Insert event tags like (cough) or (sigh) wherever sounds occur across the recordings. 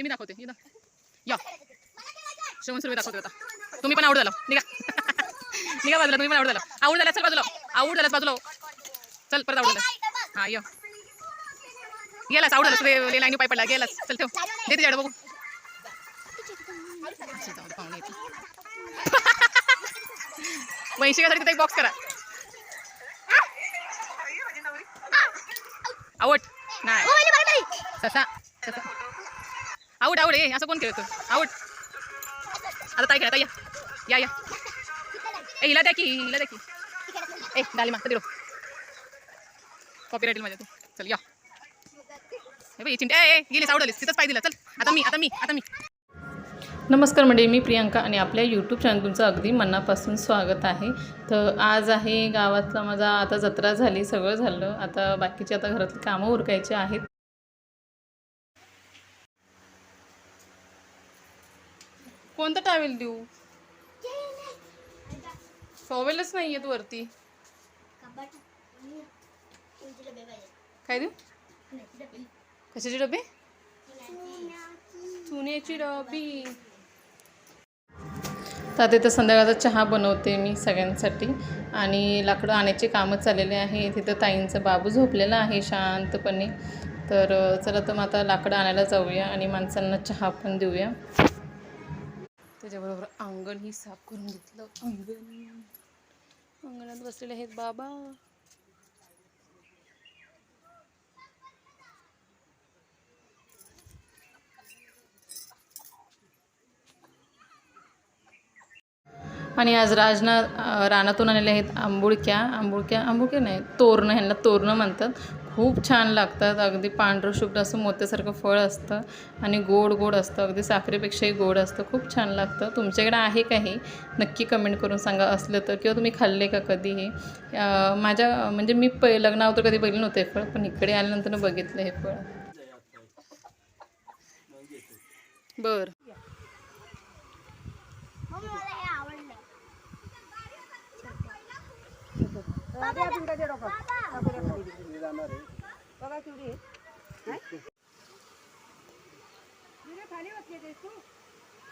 ये मी दाखवते ये श्रवण सुरू दाखवते आता. तुम्ही पण आवड झाला निघा. (laughs) निघा बाजूला तुम्ही पण आवड झाला आवड झाला चल बाजूला. आवड झालास बाजूला हो. चल परत आवड झाला हा ये. गेलास आवड झालास ते लाईनी पाय पडला गेलास. चल ठेव. दे तिच्याकडे बघू. पाहुणे. वैशी साठी बॉक्स करा. आवड. नाही. ससा ससा. आऊट आवड ए असं कोण खेळतो? आवड. आता ताई खेळता या. या या. ए हिला द्या की हिला द्या की. ए डाली मागता दिलो कॉपी राईट माझ्या तू. चल या. हे बाई चिंट्या ए गेली आवडलीस. तिथंच पाय दिला. चल आता मी आता मी आता मी. नमस्कार मंडळी मी प्रियांका आणि आपल्या यूट्यूब चॅनल तुमचं अगदी मनापासून स्वागत आहे. तर आज आहे गावातला माझा आता जत्रा झाली सगळं झालं. आता बाकीची आता घरातली कामं उरकायची आहेत. कोणतं टॉवेल देऊ? टॉवेलच नाही आहेत वरती. काय देऊ? कशाचे डबे? चुन्याची डबी. तर आता इथं संध्याकाळचा चहा बनवते मी सगळ्यांसाठी. आणि लाकडं आणायचे कामं चाललेले आहे. तिथं ताईंचं बाबू झोपलेला आहे शांतपणे. तर चला तर मग आता लाकडं आणायला जाऊया आणि माणसांना चहा पण देऊया. त्याच्याबरोबर अंगणही साफ करून घेतलं. अंगण अंगणात बसलेले आहेत बाबा. आणि आज राजना रानातून आलेले आहेत आंबुळक्या आंबुळक्या आंबुळक्या नाही तोरणं ह्यांना तोरणं म्हणतात. खूप छान लागतात. अगदी पांढरं शुभ्र असं मोत्यासारखं फळ असतं आणि गोड गोड असतं. अगदी साखरेपेक्षाही गोड असतं. खूप छान लागतं. तुमच्याकडे आहे का हे? नक्की कमेंट करून सांगा. असलं तर. किंवा तुम्ही खाल्ले का कधी हे माझ्या म्हणजे मी प लग्नावर तर कधी बघितलं नव्हतं हे फळ पण इकडे आल्यानंतर बघितलं हे फळ. बरं.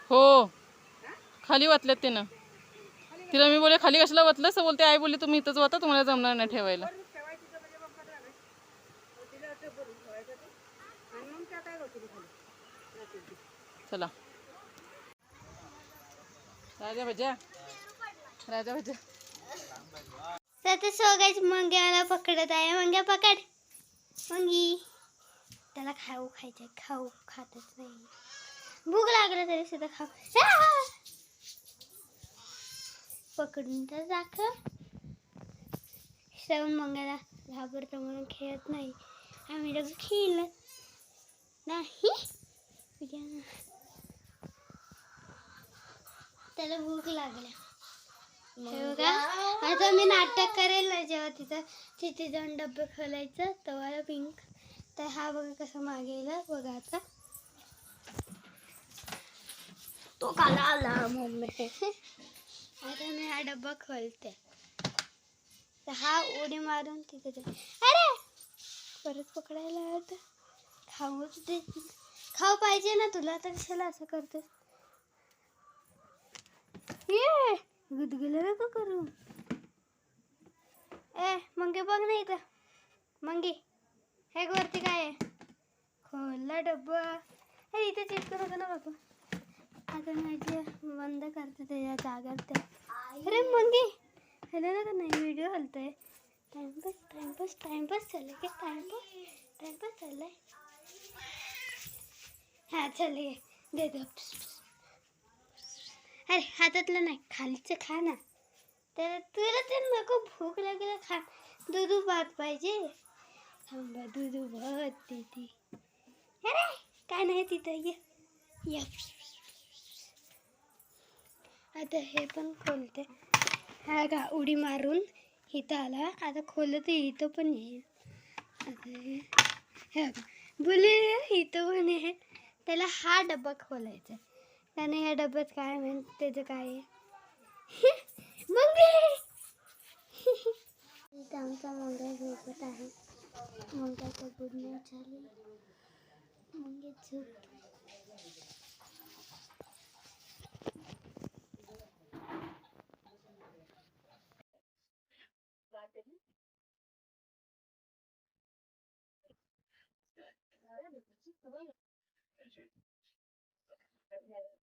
हो खाली वाचल्यात ते ना तिला मी बोलले खाली कशाला वाचलं असं बोलते आई बोलली तुम्ही इथंच वाचा तुम्हाला जमणार नाही ठेवायला. चला. राजा भज्या. राजा भज्या. तर ते सोगायच मंग्याला पकडत आहे. मंग्या पकड. मंगी. त्याला खाऊ खायचं खाऊ खातच नाही. भूक लागलं तरी सुद्धा खाऊ. पकडून तर दाखव. श्रवण मंग्याला घाबरतो म्हणून खेळत नाही. आम्ही लोक खेळत नाही. त्याला भूक लागल्या हे बघा आता मी नाटक करेल ना जेव्हा तिथं तिथे जाऊन डब्बे खोलायचं तेव्हा पिंक तर हा बघा कसं मागेला बघा आता. तो काला आला मम्मी. आता मी हा डब्बा खोलते. तर हा उडी मारून तिथे अरे! परत पकडायला आता खाऊच दे. खाऊ पाहिजे ना तुला तर कशाला असं करते ये! गुदगुलं नको करू ए मंगे बघ ना इथं. मंगी हे वरती काय आहे? खोलला डब्बा. हे इथे चेक करू ना बाबा आता माझी बंद करते त्याच्या जागेवर ते. अरे मंगी हॅलो ना का नाही? व्हिडिओ हलतोय. टाइमपास टाइमपास टाइमपास चाललाय की टाइमपास टाइमपास चाललाय हा चालले दे दे. अरे हातातलं नाही खालीचं खा ना. तर तुला ते नको भूक लागेल खा. दूध भात पाहिजे. थांबा दूध भात देते. अरे काय नाही तिथं ये. या. आता हे पण खोलते. हा का उडी मारून इथं आला. आता खोललं तर इथं पण येईल आता हे- बघा. इथं पण आहे. त्याला हा डबा खोलायचा त्याने ह्या डब्यात काय म्हण त्याचं काय (laughs) मग (laughs) आमचा मंगा झोपत आहे. मंगाचं गुड नाईट झाली. मंगे झोप. Okay.